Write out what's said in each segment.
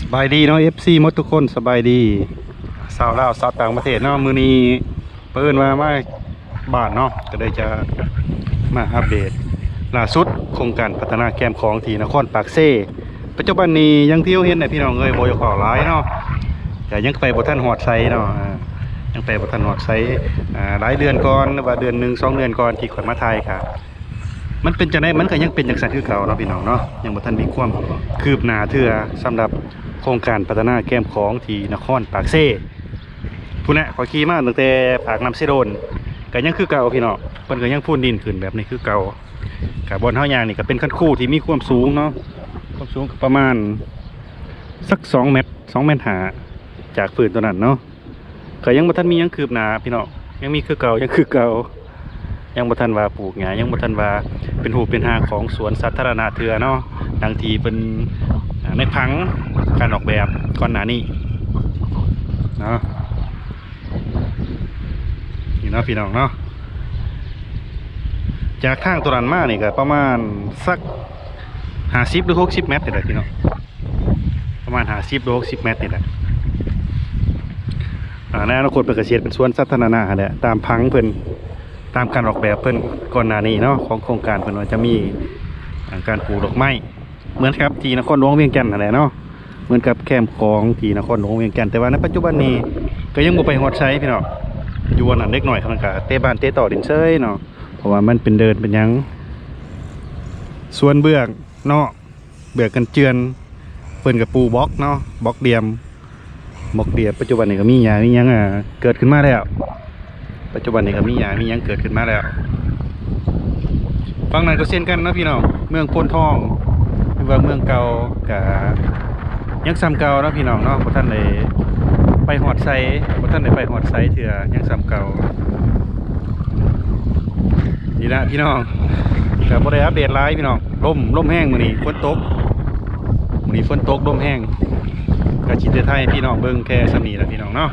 สบายดีเนาะ FC มดทุกคนสบายดีสาวลาวสาวต่างประเทศเนาะมือนี้เปิ้นมามาบ้านเนาะก็เลยจะมาอัปเดตล่าสุดโครงการพัฒนาแคมของที่นครปากเซปัจจุบันนี้ยังเที่ยวเห็นน่ะพี่น้องเอ้ยบ่อยกขอหลายเนาะก็ยังไปบ่ทันฮอดไซเนาะยังไปบ่ทันฮอดไซหลายเดือนก่อนว่าเดือนหนึ่งสองเดือนก่อนที่ข่อยมาไทยครับมันเป็นจังได้มันก็ยังเป็นจังซั่นคือเก่าเนาะพี่น้องเนาะยังบ่ทันมีความคืบหน้าเทื่อสำหรับ โครงการพัฒนาแก้มของที่นครปากเซ่ผู้น่ะขอขี่มาตั้งแต่ปากน้ำเซโดนก็ยังคือเก่าพี่เน้องเพิ่นก็ยังพูนดินขึ้นแบบนี้คือเก่ากับบนเฮายางนี่ก็เป็นคันคู่ที่มีความสูงเนาะความสูงประมาณสัก2เมตร2เมตรหาจากพื้นตัวนั้นเนาะก็ยังบ่ทันมียังคืบหนาพี่เน้องยังมีคือเก่ายังคือเก่ายังบ่ทันว่าปลูกหญ้ายังบ่ทันว่าเป็นหูเป็นหางของสวนสาธารณะเทือเนาะดังทีเป็น ในพังการออกแบบก่อนหน้านี้เนาะนี่เนาะพี่น้องเนาะจากทางตัวนั้นมานี่ก็ประมาณสัก50หรือ60เมตรนี่แหละพี่น้องประมาณ50หรือ60เมตรนี่แหละอ่าในอนาคตเป็นเกษตรเป็นสวนสาธารณะแหละตามพังเพิ่นตามการออกแบบเพิ่นก่อนหน้านี้เนาะของโครงการเพิ่นว่าจะมีการปลูกดอกไม้ เหมือนครับที่นครหลวงเวียงจันทน์นั่นแหละเนาะเหมือนกับแคมป์ของที่นครหลวงเวียงจันทน์แต่ว่าในปัจจุบันนี้ก็ยังบ่ไปฮอดใช้พี่น้องอยู่วันนั้นเล็กหน่อยเขามันก็เตะบ้านเตะต่อดินเซยเนาะเพราะว่ามันเป็นเดินเป็นยัง ส่วนเบื้องเนาะเบื้องกันเจือนเพิ่นกับปูบล็อกเนาะบล็อกเดียมบล็อกเดียมปัจจุบันนี้ก็มีหยังมียังอะเกิดขึ้นมาแล้วปัจจุบันนี้ก็มีหยามียังเกิดขึ้นมาแล้วฝั่งนั้นก็เช่นกันนะพี่น้องเมืองโพนทอง หรือว่าเมืองเก่ากับยังซ้ำเก่าเนาะพี่น้องเนาะบ่ท่านได้ไปหอดไซบ่ท่านได้ไปหอดไซเถื่อยังซ้ำเก่านี่ละพี่น้องก็บ่ได้อัปเดตหลายพี่น้องลมลมแห้งมือนี้ฝนตกมือนี้ฝนตกลมแห้งก็สิได้ถ่ายพี่น้องเบิ่งแค่สำนี้ละพี่น้องเนาะ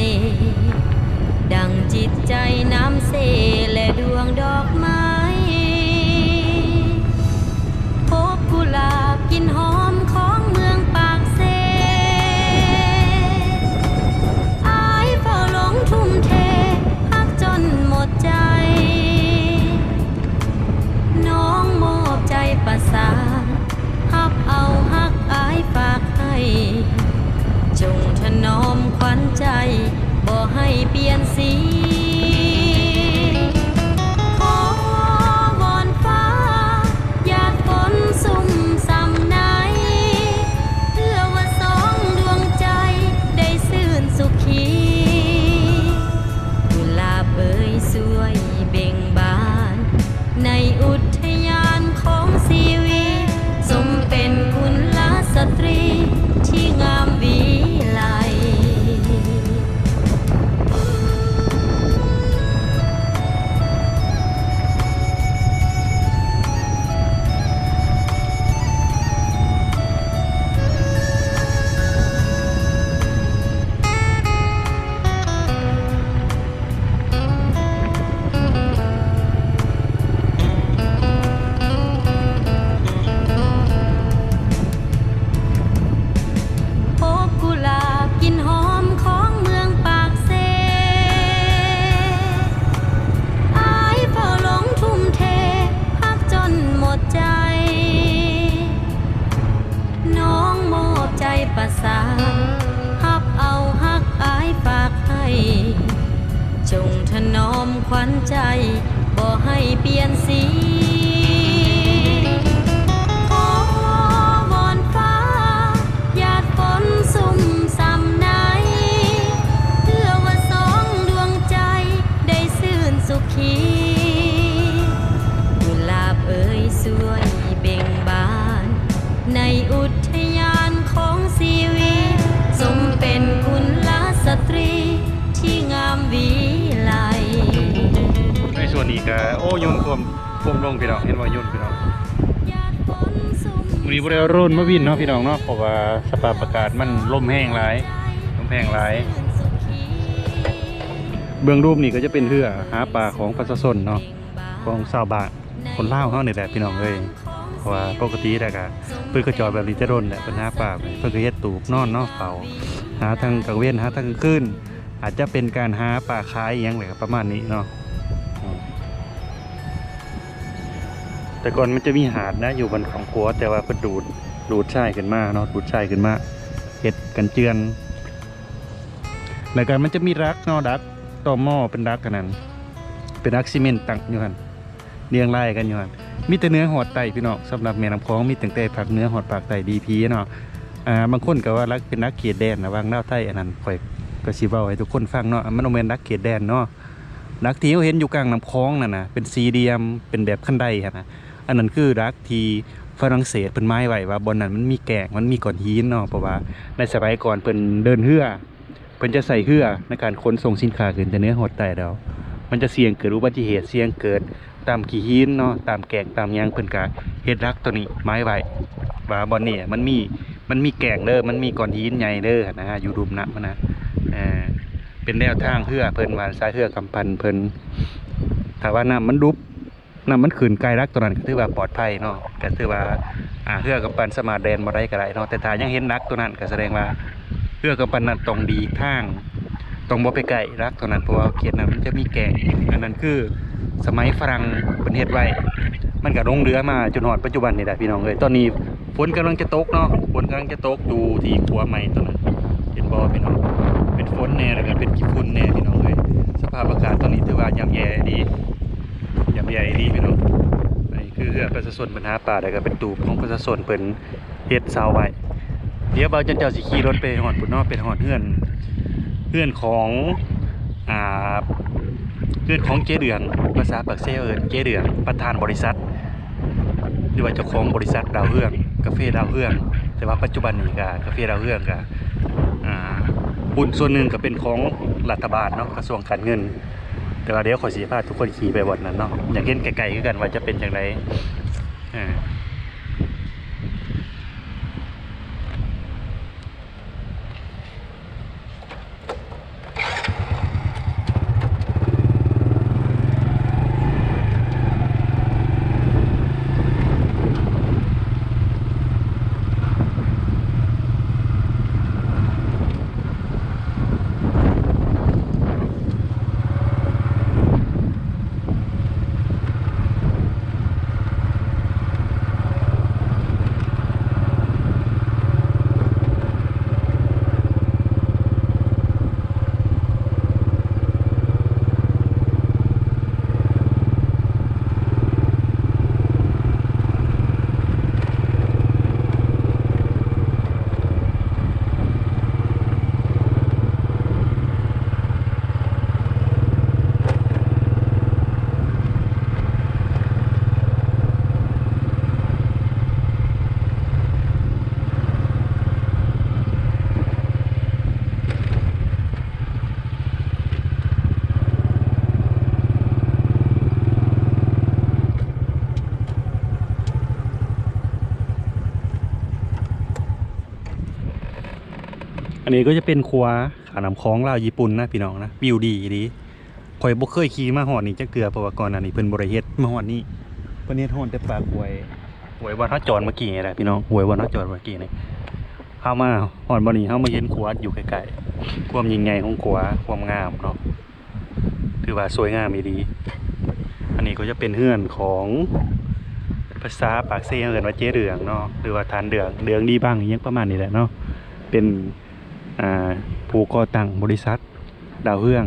น่ห์ดังจิตใจน้ำเสและดวงดอกไม้พบกุหลาบกินหอม ในส่วนนี้ก็โอ้ยนต์ท่วมท่วมลงพี่น้องเห็นว่ายนพี่น้องหยาดฝนนี้บ่ได้เอารุ่นมาวินเนาะพี่น้องเนาะเพราะว่าสภาพอากาศมันลมแห้งหลายลมแห้งหลายเบื้องรูปนี่ก็จะเป็นเรือหาปลาของประชาชนเนาะของชาวบ้านคนลาเฮานี่แหละพี่น้องเอ้ยเพราะว่าปกติแล้วก็เพิ่นก็จอดแบบนี้จะร่นแหละเพิ่นหาปลาเพิ่นก็เฮ็ดตูบนอนเนาะเฝ้าหาทางกลางเว้นหาทางกลางคืนอาจจะเป็นการหาปลาขายอหยังแหละครับประมาณนี้เนาะ แต่ก่อนมันจะมีหาดนะอยู่บนของขัวแต่ว่าเพิ่นดูดดูดชายขึ้นมาเนาะดูดชายขึ้นมาเฮ็ดกันเจือนแล้วก็มันจะมีรักเนาะรักต่อหม้อเป็นรักกันนั้น เป็นรักซีเมนต์ตั้งอยู่หันเรียงรายกันอยู่หันมีแต่เนื้อหอดไตพี่น้องสำหรับแม่น้ำคลองมีตั้งแต่ผักเนื้อหอดปากไตดีพีเนาะอ่าบางคนก็ว่ารักเป็นรักเขตแดนนะวางดาวไทยอันนั้นข่อยก็สิเว้าให้ทุกคนฟังเนาะมันบ่แม่นรักเขตแดนเนาะรักที่เราเห็นอยู่กลางน้ำคลองนั่นนะเป็นสี่เหลี่ยมเป็นแบบขั้นใดหั่นนะ อันนั้นคือรักที่ฝรั่งเศสเพิ่นไม้ไว้ว่าบนนั้นมันมีแกงมันมีก้อนหินเนาะเพราะว่าในสมัยก่อนเพิ่นเดินเรือเพิ่นจะใส่เรือในการขนส่งสินค้าขึ้นแต่เนื้อหดไต่ดาวมันจะเสี่ยงเกิดอุบัติเหตุเสี่ยงเกิดตามขี้หินเนาะตามแกงตามยังเพิ่นก็เฮ็ดรักตัวนี้ไม้ไว้ว่าบอนนี้มันมีมันมีแกงเด้อมันมีก้อนหินใหญ่เด้อนะฮะอยู่รุมน้ำมันนะเออเป็นแนวทางเรือเพิ่นว่าสายเรือกำพันเพิ่นถ้าว่าน้ำมันรุบ น้ำมันขึ้นไกลรักตัวนั้นก็ถือว่าปลอดภัยเนาะก็ถือว่าอ่าเรือกำปันสมารถแดนบ่ได้ก็ได้เนาะแต่ถ้ายังเห็นรักตัวนั้นก็แสดงว่าเพื่อกับปันนั้นตรงดีทางตรงบ่ไปไกลรักเท่านั้นเพราะว่าเขตนั้นมันจะมีแก่งอันนั้นคือสมัยฝรั่งเป็นเฮ็ดไว้ มันก็ลงเรือมาจนฮอดปัจจุบันนี่แหละพี่น้องเอ้ยตอนนี้ฝนกำลังจะตกเนาะฝนกำลังจะตกอยู่ที่ขัวใหม่ตอนนั้นเห็นบ่พี่น้องเป็นฝนแน่แล้วก็เป็นขี้ฝุ่นแน่พี่น้องเอ้ยสภาพอากาศตอนนี้ถือว่าย่ำแย่ดี ย่ำแย่ดีพี่น้องอันนี้คือเรือประชาชนปัญหาป่าแล้วก็เป็นตูบของประชาชนเพิ่นเฮ็ดเซาไว้เดี๋ยวเบาจันเจ้าสิขี่รถไปหอดปุ่นนอกเป็นหอดเฮือนเฮือนของอ่าเฮือนของเจ๊เดืองภาษาปากเซเอิญเจ๊เดืองประธานบริษัท หรือว่าเจ้าของบริษัทดาวเฮืองกาแฟดาวเฮือง แต่ว่าปัจจุบันนี้ก็กาแฟดาวเฮืองก็อ่าหุ้นส่วนหนึ่งก็เป็นของรัฐบาลเนาะกระทรวงการเงิน แต่ว่าเดี๋ยวขอสีพาทุกคนขี่ไปวัดนั้นเนาะอยากเห็นไกลๆคือกันว่าจะเป็นอย่างไรอ่า อั นนี้ก็จะเป็นครัวขาน้ำคล้องลาวญี่ปุ่นนะพี่น้องนะวิวดีดีข่อยบ่เคยขี่มาหอดนี่จักเทื่อเพราะว่าก่อนอันนี้เพิ่นบ่ได้เฮ็ดมาหอดนี่เพิ่นเฮ็ดฮอดแต่ปากหวยหวยวันเฮาจอดเมื่อกี้นี่แหละพี่น้องหวยวันเฮาจอดเมื่อกี้นี่เฮามาหอดบ่นี่เฮามาเห็นครัวอยู่ใกลๆความยิ่งใหญ่ของครัวความงามเนาะถือว่าสวยงามดีอันนี้ก็จะเป็นเฮือนของภาษาปากเซ่เอิ้นว่าเจ๊เดืองเนาะหรือว่าทานเดืองเดืองดีบ้างอหยังประมาณนี้แหละเนาะเป็น ผู้ก่อตั้งบริษัท ดาวเฮือง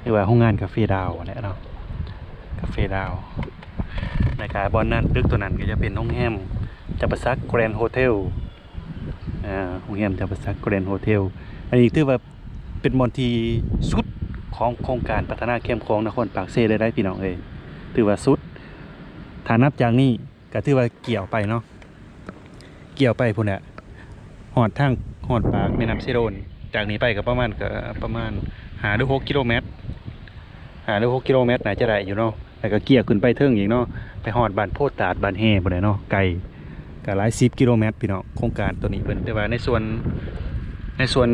หรือว่าโรงงานกาแฟดาวแหละเนาะกาแฟดาวนะครับบอนนั้นตึกตัวนั้นก็จะเป็นโรงแรมจับประซักแกรนด์โฮเทลอ่าโรงแรมจับประซักแกรนด์โฮเทลอันนี้ถือว่าเป็นบอนที่สุดของโครงการพัฒนาเข้มของนครปากเซได้ได้พี่น้องเอยถือว่าสุดฐานับจากนี้ก็ถือว่าเกี่ยวไปเนาะเกี่ยวไปพุ่นน่ะหอดทาง หอดปากแม่น้ำเซโดนจากนี้ไปก็ประมาณก็ประมาณหาหรือหกกิโลเมตร หาหรือหกกิโลเมตรน่าจะได้อยู่เนาะแล้วก็เกี่ยขึ้นไปเทิงอีกเนาะไปหอดบานโพดตาดบานแห่บ่ได้เนาะไกลก็หลายสิบกิโลเมตรพี่เน้องโครงการตัวนี้เพิ่นแต่ว่าในส่วนในส่วน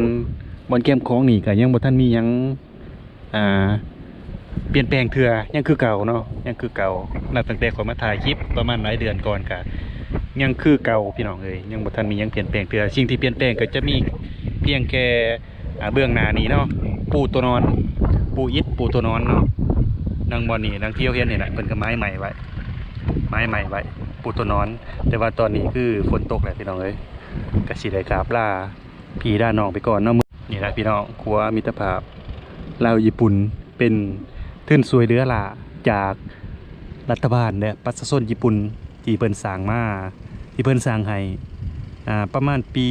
บนเกมของนี่ก็ยังบ่ทันมียังอ่าเปลี่ยนแปลงเทื่อยังคือเก่าเนาะยังคือเก่านับตั้งแต่ขอมาถ่ายคลิปประมาณหลายเดือนก่อนก็ ยังคือเก่าพี่น้องเอ้ยยังบ่ทันมียังเปลี่ยนแปลงเทื่อสิ่งที่เปลี่ยนแปลงก็จะมีเพียงแค่เบื้องหน้านี้เนาะปูตัวนอน ปูอิดปูตัวนอนเนาะนางบอลนี่นางเที่ยวเฮียนนี่แหละเพิ่นก็ไม้ใหม่ไว้ ไม้ใหม่ไว้ ปูตัวนอน แต่ว่าตอนนี้คือฝนตกแหละพี่น้องเอ้ยก็สิได้กราบลาพี่ด้านน้องไปก่อนเนาะมือนี่แหละพี่น้องครัวมิตรภาพลาวญี่ปุ่นเป็นทื่นสวยเรือหล่าจากรัฐบาลและประชาชนญี่ปุ่น ที่เพิ่นสร้างมาที่เพิ่นสร้างให้อ่าประมาณปี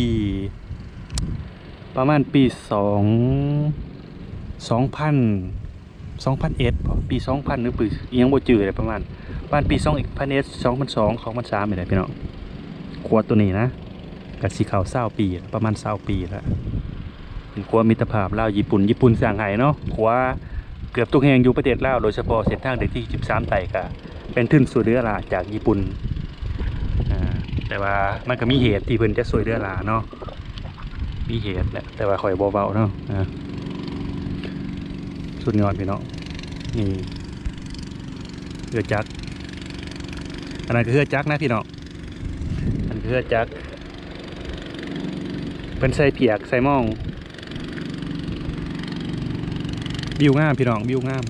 ประมาณปีสองสองพันสองพันเอ็ดปีสองพันหรือปีอิหยังบ่จืดเลยประมาณประมาณปีสองพันเอ็ดสองพันสองสองพันสามนี่แหละพี่น้องขวดตัวนี้นะกับสีขาวเศร้าปีประมาณเศร้าปีแล้วเป็นขวดมิตรภาพลาวญี่ปุ่นญี่ปุ่นสร้างไห้เนาะขวาเกือบทุกแห่งอยู่ประเทศลาวโดยเฉพาะเส้นทางเด็กที่ 13 ไต่ก็ เป็นทึ่นสู่เรือลาจากญี่ปุ่นอ่าแต่ว่ามันก็มีเหตุที่เพิ่นจะสวยเรือลาเนาะมีเหตุแหละแต่ว่าข่อยเบาๆเนาะสุดยอดพี่เน้องนี่เรือจักอันนั้นก็เรือจักนะพี่เน้องอันคือเรือจักเป็นใส่เปียกใส่มองบิวงามพี่น้องบิวงาม